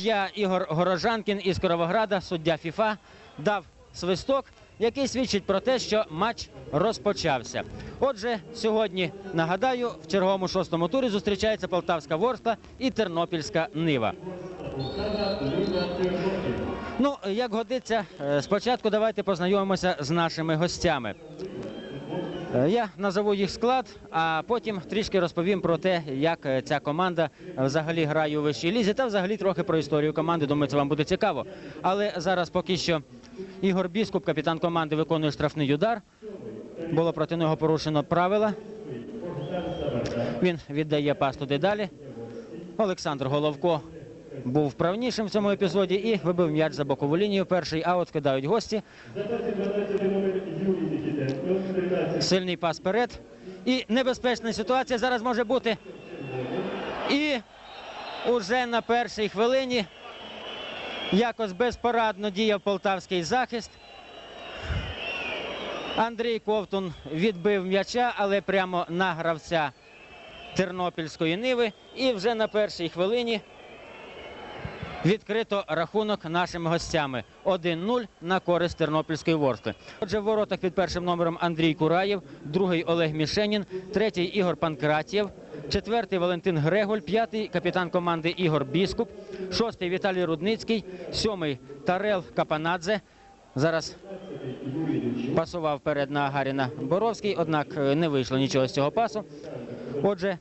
Я Ігор Горожанкін із Кировограда, суддя ФІФА, дав свисток, який свідчить про те, що матч розпочався. Отже, сьогодні нагадаю, в черговому шостому турі зустрічається Полтавська Ворскла і Тернопільська Нива. Ну, як годиться, е, спочатку давайте познайомимося з нашими гостями. Е, Я назову їх склад, а потім трішки розповім про те, як е, ця команда взагалі грає у вищій лізі, та взагалі трохи про історію команди. Думаю, це вам буде цікаво. Але зараз поки що Ігор Біскуп, капітан команди, виконує штрафний удар. Було проти нього порушено правила. Він віддає пас туди далі. Олександр Головко був правнішим в цьому епізоді і вибив м'яч за бокову лінію. Перший аут кидають гості. Сильний пас вперед. І небезпечна ситуація зараз може бути. І уже на першій хвилині якось безпорадно діяв полтавський захист. Андрій Ковтун відбив м'яча, але прямо на гравця Тернопільської ниви. І вже на першій хвилині відкрито рахунок нашими гостями 1-0 на користь Тернопільської ворскли. Отже, в воротах під першим номером Андрій Кураєв, другий Олег Мішенін, третій Ігор Панкратєв, четвертий Валентин Греголь, п'ятий капітан команди Ігор Біскуп, шостий Віталій Рудницький, сьомий Тарел Капанадзе. Зараз пасував вперед на Гаріна Боровський, однак е, не вийшло нічого з цього пасу. Отже,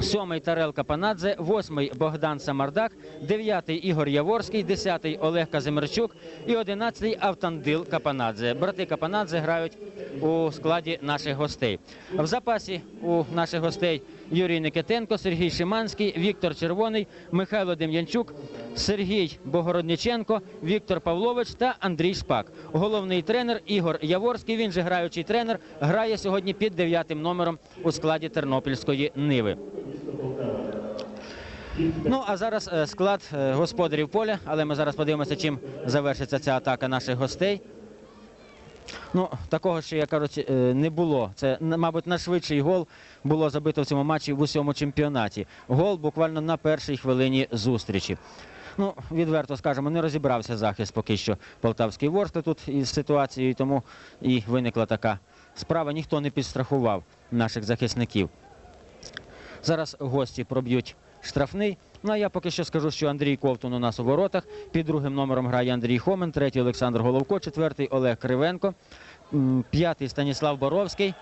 Сьомий Тарел Капанадзе, восьмий Богдан Самардак, дев'ятий Ігор Яворський, десятий Олег Казимирчук і одинадцятий Автандил Капанадзе. Брати Капанадзе грають у складі наших гостей. В запасі у наших гостей Юрій Никитенко, Сергій Шиманський, Віктор Червоний, Михайло Дем'янчук, Сергій Богородниченко, Віктор Павлович та Андрій Шпак. Головний тренер Ігор Яворський, він же граючий тренер, грає сьогодні під дев'ятим номером у складі Тернопільської Ниви. Ну а зараз е, склад е, господарів поля, але ми зараз подивимося, чим завершиться ця атака наших гостей. Ну, такого ще, як кажуть, е, не було. Це, мабуть, найшвидший гол було забито в цьому матчі в усьому чемпіонаті. Гол буквально на першій хвилині зустрічі. Ну, відверто скажемо, не розібрався захист поки що Полтавський Ворскли тут із ситуацією, тому і виникла така справа. Ніхто не підстрахував наших захисників. Зараз гості проб'ють штрафний. Ну а я поки що скажу, що Андрій Ковтун у нас у воротах. Під другим номером грає Андрій Хомен, третій Олександр Головко, четвертий Олег Кривенко, п'ятий Станіслав Боровський.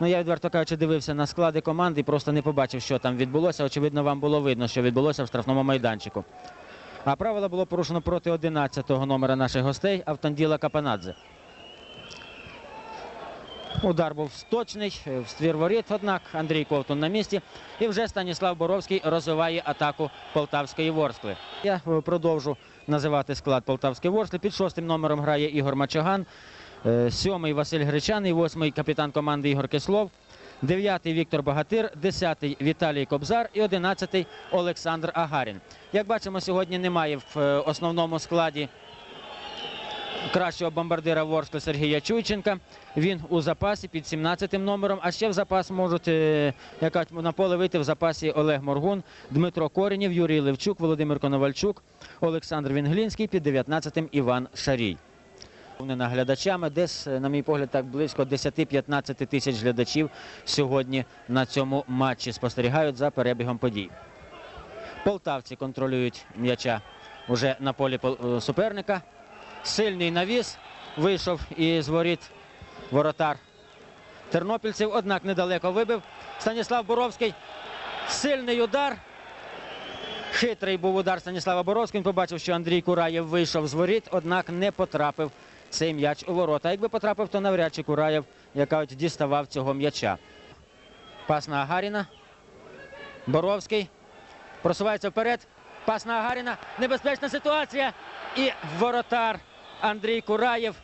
Ну, я відверто кажучи, дивився на склади команди і просто не побачив, що там відбулося. Очевидно, вам було видно, що відбулося в штрафному майданчику. А правило було порушено проти 11-го номера наших гостей Автанділа Капанадзе. Удар був точний е, в ствір воріт, однак Андрій Ковтун на місці. І вже Станіслав Боровський розвиває атаку Полтавської Ворскли. Я е, продовжу називати склад Полтавської Ворскли. Під шостим номером грає Ігор Мачаган, е, сьомий Василь Гречаний, восьмий капітан команди Ігор Кислов, дев'ятий Віктор Багатир, десятий Віталій Кобзар і одинадцятий Олександр Агарін. Як бачимо, сьогодні немає в основному складі кращого бомбардира Ворскли Сергія Чуйченка. Він у запасі під 17 номером. А ще в запас можуть е, на поле вийти в запасі Олег Моргун, Дмитро Коренєв, Юрій Левчук, Володимир Коновальчук, Олександр Вінглінський, під 19-м Іван Шарій. Наглядачами, десь, е, на мій погляд, так близько 10-15 тисяч глядачів сьогодні на цьому матчі спостерігають за перебігом подій. Полтавці контролюють м'яча уже на полі пол- е, суперника. Сильний навіс вийшов із воріт воротар тернопільців, однак недалеко вибив. Станіслав Боровський. Сильний удар. Хитрий був удар Станіслава Боровського. Він побачив, що Андрій Кураєв вийшов з воріт, однак не потрапив цей м'яч у ворота. Якби потрапив, то навряд чи Кураєв, як кажуть, діставав цього м'яча. Пас на Агаріна. Боровський. Просувається вперед. Пас на Агаріна. Небезпечна ситуація. І воротар Андрій Кураєв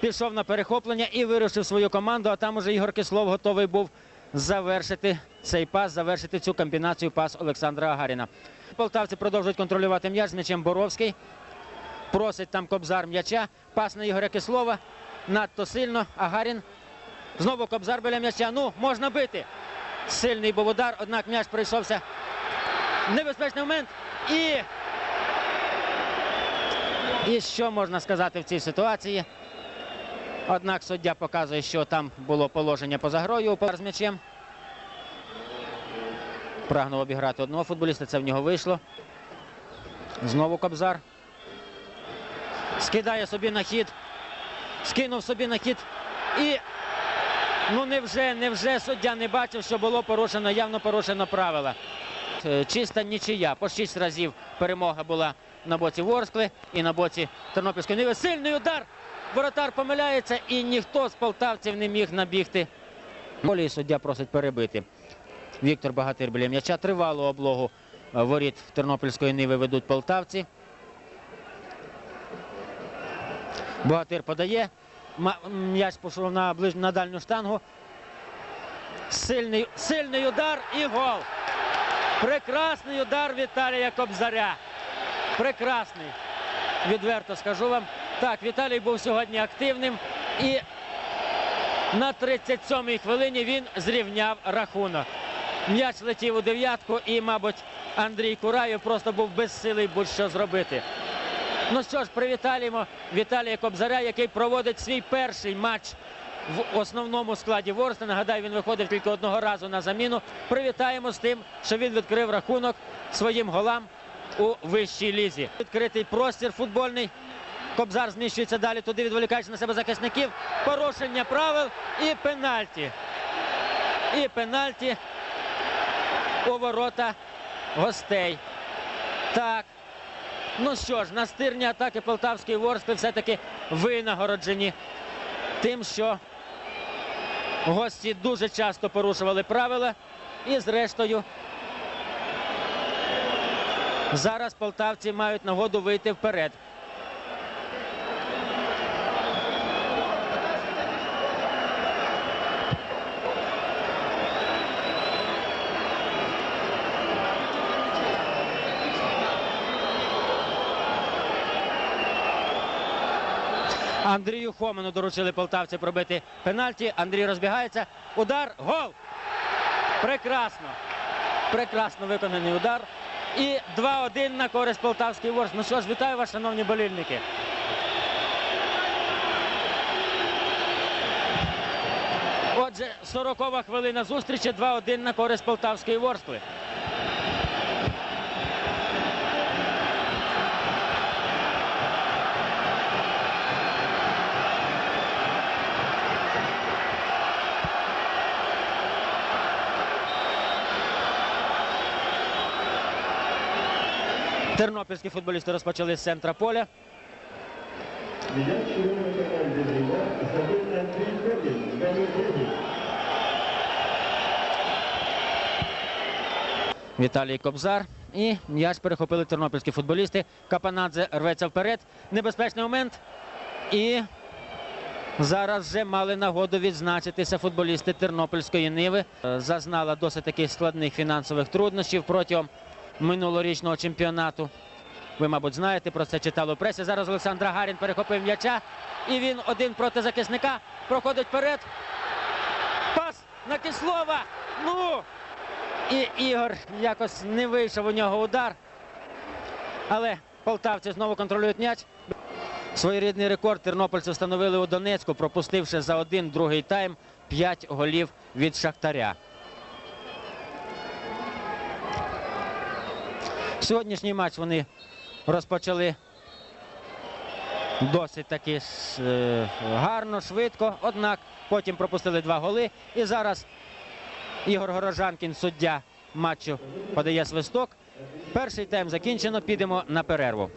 пішов на перехоплення і вирушив свою команду. А там уже Ігор Кислов готовий був завершити цей пас, завершити цю комбінацію пас Олександра Агаріна. Полтавці продовжують контролювати м'яч з м'ячем Боровський. Просить там Кобзар м'яча. Пас на Ігоря Кислова. Надто сильно. Агарін. Знову Кобзар біля м'яча. Ну, можна бити. Сильний був удар, однак м'яч прийшовся. Небезпечний момент. І. І що можна сказати в цій ситуації? Однак суддя показує, що там було положення поза грою з м'ячем. Прагнув обіграти одного футболіста, це в нього вийшло. Знову Кобзар. Скидає собі на хід. Скинув собі на хід. І ну невже, невже суддя не бачив, що було порушено, явно порушено правила. Е, Чиста нічия. По шість разів перемога була на боці Ворскли і на боці Тернопільської Ниви. Сильний удар. Воротар помиляється і ніхто з полтавців не міг набігти. Полі суддя просить перебити. Віктор Багатир біля м'яча. Тривалу облогу е, воріт Тернопільської Ниви ведуть полтавці. Богатир подає. М'яч пішов на, ближ... на дальню штангу. Сильний, сильний удар і гол. Прекрасний удар Віталія Кобзаря. Прекрасний. Відверто скажу вам. Так, Віталій був сьогодні активним і на 37-й хвилині він зрівняв рахунок. М'яч летів у дев'ятку і, мабуть, Андрій Кураєв просто був безсилий будь-що зробити. Ну що ж, привітаємо Віталія Кобзаря, який проводить свій перший матч в основному складі Ворсти. Нагадаю, він виходив тільки одного разу на заміну. Привітаємо з тим, що він відкрив рахунок своїм голам у вищій лізі. Відкритий простір футбольний. Кобзар зміщується далі, туди відволікаючи на себе захисників. Порушення правил і пенальті. І пенальті у ворота гостей. Так. Ну що ж, настирні атаки Полтавської Ворскли все-таки винагороджені тим, що гості дуже часто порушували правила. І зрештою зараз полтавці мають нагоду вийти вперед. Андрію Хоману доручили полтавці пробити пенальті. Андрій розбігається. Удар. Гол. Прекрасно. Прекрасно виконаний удар. І 2-1 на користь Полтавський Ворс. Ну що ж, вітаю вас, шановні болільники. Отже, 40-ва хвилина зустрічі 2-1 на користь Полтавської Ворскли. Тернопільські футболісти розпочали з центра поля. М'яч червоної команди «Зима» забив Андрій Корнін з номер 9. Віталій Кобзар. І м'яч перехопили тернопільські футболісти. Капанадзе рветься вперед. Небезпечний момент. І зараз вже мали нагоду відзначитися футболісти Тернопільської Ниви. Зазнала досить таких складних фінансових труднощів протягом минулорічного чемпіонату. Ви, мабуть, знаєте про це читали у пресі. Зараз Олександр Гарін перехопив м'яча. І він один проти захисника. Проходить вперед. Пас на Кислова. Ну! І Ігор якось не вийшов у нього удар. Але полтавці знову контролюють м'яч. Своєрідний рекорд тернопільці встановили у Донецьку, пропустивши за один другий тайм 5 голів від Шахтаря. Сьогоднішній матч вони розпочали досить таки е, гарно, швидко. Однак потім пропустили два голи. І зараз Ігор Горожанкін, суддя матчу, подає свисток. Перший тайм закінчено. Підемо на перерву.